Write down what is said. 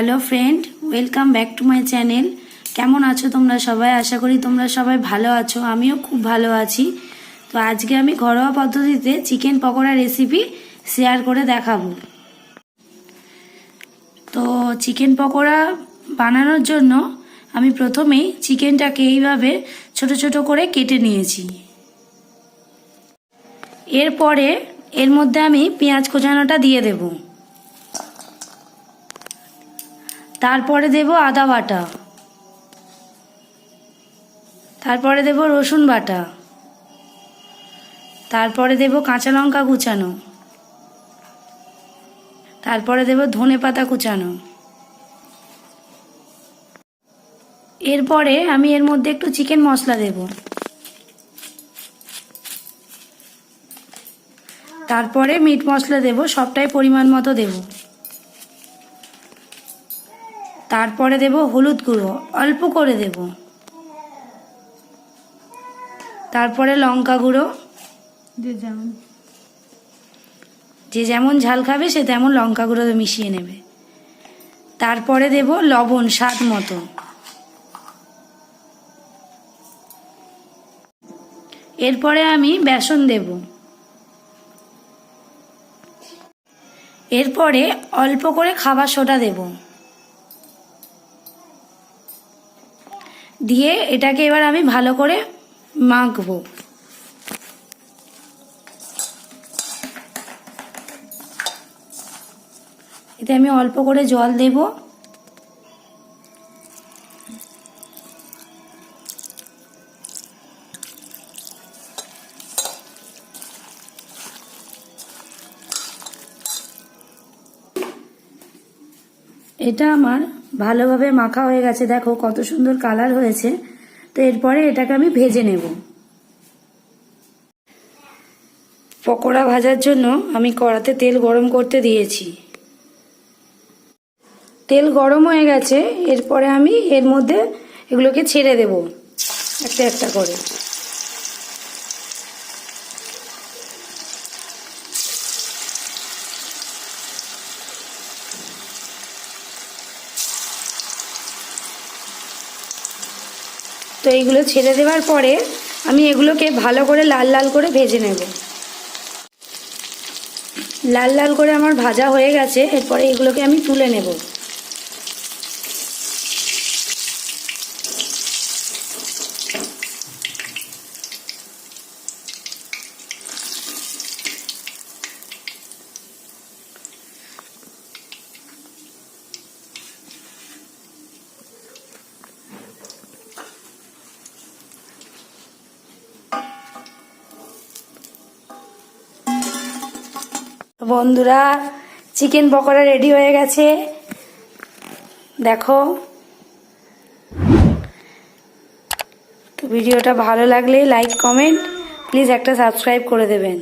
Hello friend welcome back to my channel কেমন আছো তোমরা সবাই? আশা করি তোমরা সবাই ভালো আছো। আমিও খুব ভালো আছি। তো আজকে আমি ঘরোয়া পদ্ধতিতে চিকেন পকোড়া রেসিপি শেয়ার করে দেখাবো। তো চিকেন পকোড়া বানানোর জন্য আমি প্রথমেই চিকেনটাকে এইভাবে ছোট ছোট করে কেটে নিয়েছি। এরপরে এর মধ্যে আমি পেঁয়াজ কোচানোটা দিয়ে দেবো। তারপরে দেব আদা বাটা। তারপরে দেব রসুন বাটা। তারপরে দেব কাঁচা লঙ্কা কুচানো। তারপরে দেব ধনে পাতা কুচানো। এরপরে আমি এর মধ্যে একটু চিকেন মশলা দেব। তারপরে মিট মশলা দেব, সবটাই পরিমাণ মতো দেবো। তারপরে দেব হলুদ গুঁড়ো অল্প করে দেব। তারপরে লঙ্কা গুঁড়ো। যে যেমন। যে যেমন ঝাল খাবে সে তেমন লঙ্কা গুঁড়ো মিশিয়ে নেবে। তারপরে দেব লবণ স্বাদ মতো। এরপরে আমি বেসন দেব। এরপরে অল্প করে খাবার সোডা দেবো। দিয়ে এটাকে এবার আমি ভালো করে মাখবো। এতে আমি অল্প করে জল দেব। এটা আমার ভালোভাবে মাখা হয়ে গেছে। দেখো কত সুন্দর কালার হয়েছে। তো এরপরে এটাকে আমি ভেজে নেব। পকোড়া ভাজার জন্য আমি কড়াতে তেল গরম করতে দিয়েছি। তেল গরম হয়ে গেছে। এরপরে আমি এর মধ্যে এগুলোকে ছেড়ে দেব। একটা একটা করে। তো এইগুলো ছেড়ে দেওয়ার পরে আমি এগুলোকে ভালো করে লাল লাল করে ভেজে নেব। লাল লাল করে আমার ভাজা হয়ে গেছে, এরপরে এগুলোকে আমি তুলে নেব। বন্ধুরা চিকেন পকোড়া রেডি হয়ে গেছে। দেখো। তো ভিডিওটা ভালো লাগলে লাইক কমেন্ট প্লিজ একটা সাবস্ক্রাইব করে দেবেন।